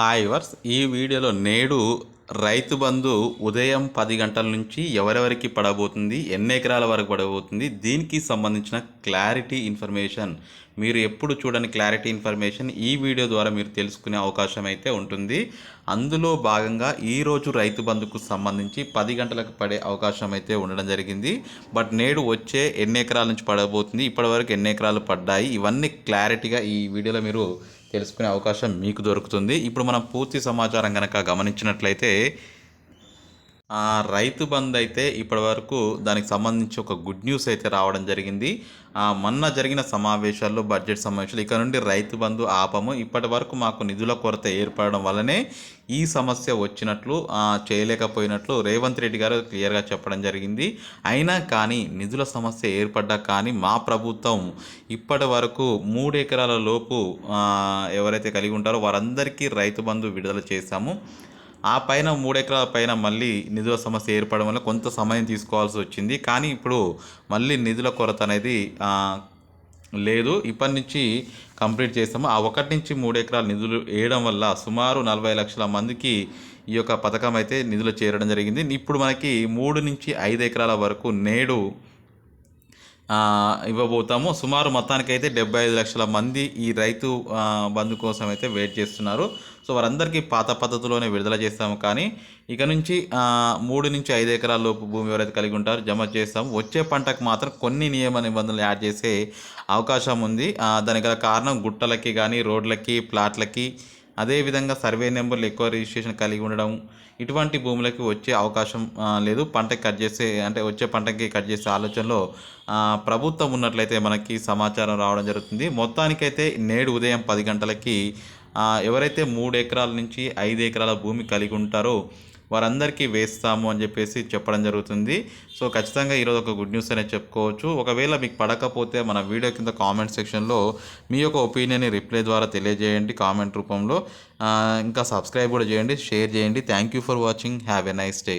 Hi verse ఈ వీడియోలో నేడు రైతు బంధు ఉదయం పది గంటల నుంచి ఎవరెవరికి పడబోతుంది ఎన్ని ఎకరాల వరకు పడబోతుంది దీనికి సంబంధించిన క్లారిటీ ఇన్ఫర్మేషన్. మీరు ఎప్పుడు చూడని క్లారిటీ ఇన్ఫర్మేషన్ ఈ వీడియో ద్వారా మీరు తెలుసుకునే అవకాశం అయితే ఉంటుంది. అందులో భాగంగా ఈరోజు రైతు బంధుకు సంబంధించి పది గంటలకు పడే అవకాశం అయితే ఉండడం జరిగింది. బట్ నేడు వచ్చే ఎన్ని ఎకరాల నుంచి పడబోతుంది ఇప్పటివరకు ఎన్ని ఎకరాలు పడ్డాయి ఇవన్నీ క్లారిటీగా ఈ వీడియోలో మీరు తెలుసుకునే అవకాశం మీకు దొరుకుతుంది. ఇప్పుడు మనం పూర్తి సమాచారం కనుక గమనించినట్లయితే రైతు బంద్ అయితే ఇప్పటివరకు దానికి సంబంధించి ఒక గుడ్ న్యూస్ అయితే రావడం జరిగింది. మొన్న జరిగిన సమావేశాల్లో బడ్జెట్ సమావేశాలు ఇక నుండి రైతు బంధు ఆపము. ఇప్పటి వరకు మాకు నిధుల కొరత ఏర్పడడం వల్లనే ఈ సమస్య వచ్చినట్లు చేయలేకపోయినట్లు రేవంత్ రెడ్డి గారు క్లియర్గా చెప్పడం జరిగింది. అయినా కానీ నిధుల సమస్య ఏర్పడ్డా కానీ మా ప్రభుత్వం ఇప్పటి వరకు మూడు ఎకరాల లోపు ఎవరైతే కలిగి ఉంటారో వారందరికీ రైతు బంధు విడుదల చేశాము. ఆ పైన మూడు ఎకరాల పైన మళ్ళీ నిధుల సమస్య ఏర్పడడం వల్ల కొంత సమయం తీసుకోవాల్సి వచ్చింది. కానీ ఇప్పుడు మళ్ళీ నిధుల కొరత అనేది లేదు. ఇప్పటి నుంచి కంప్లీట్ చేస్తాము. ఆ ఒకటి నుంచి మూడు ఎకరాల నిధులు వేయడం వల్ల సుమారు నలభై లక్షల మందికి ఈ యొక్క పథకం అయితే నిధులు చేరడం జరిగింది. ఇప్పుడు మనకి మూడు నుంచి ఐదు ఎకరాల వరకు నేడు ఇవ్వబోతాము. సుమారు మొత్తానికి అయితే డెబ్బై ఐదు లక్షల మంది ఈ రైతు బంధు కోసం అయితే వెయిట్ చేస్తున్నారు. సో వారందరికీ పాత పద్ధతిలోనే విడుదల చేస్తాము. కానీ ఇక నుంచి మూడు నుంచి ఐదు ఎకరాల లోపు భూమి ఎవరైతే కలిగి ఉంటారో జమ చేస్తాము వచ్చే పంటకు మాత్రం కొన్ని నియమ నిబంధనలు యాడ్ చేసే అవకాశం ఉంది. దానికి గల కారణం గుట్టలకి కానీ రోడ్లకి ప్లాట్లకి అదేవిధంగా సర్వే నెంబర్లు ఎక్కువ రిజిస్ట్రేషన్ కలిగి ఉండడం ఇటువంటి భూములకి వచ్చే అవకాశం లేదు. పంటకి కట్ చేసే అంటే వచ్చే పంటకి కట్ చేసే ఆలోచనలో ప్రభుత్వం ఉన్నట్లయితే మనకి సమాచారం రావడం జరుగుతుంది. మొత్తానికైతే నేడు ఉదయం పది గంటలకి ఎవరైతే మూడు ఎకరాల నుంచి ఐదు ఎకరాల భూమి కలిగి ఉంటారో వారందరికీ వేస్తాము అని చెప్పేసి చెప్పడం జరుగుతుంది. సో ఖచ్చితంగా ఈరోజు ఒక గుడ్ న్యూస్ అనేది చెప్పుకోవచ్చు. ఒకవేళ మీకు పడకపోతే మన వీడియో కింద కామెంట్ సెక్షన్లో మీ యొక్క ఒపీనియన్ని రిప్లై ద్వారా తెలియజేయండి కామెంట్ రూపంలో. ఇంకా సబ్స్క్రైబ్ కూడా చేయండి షేర్ చేయండి. Thank you for watching. Have a nice day.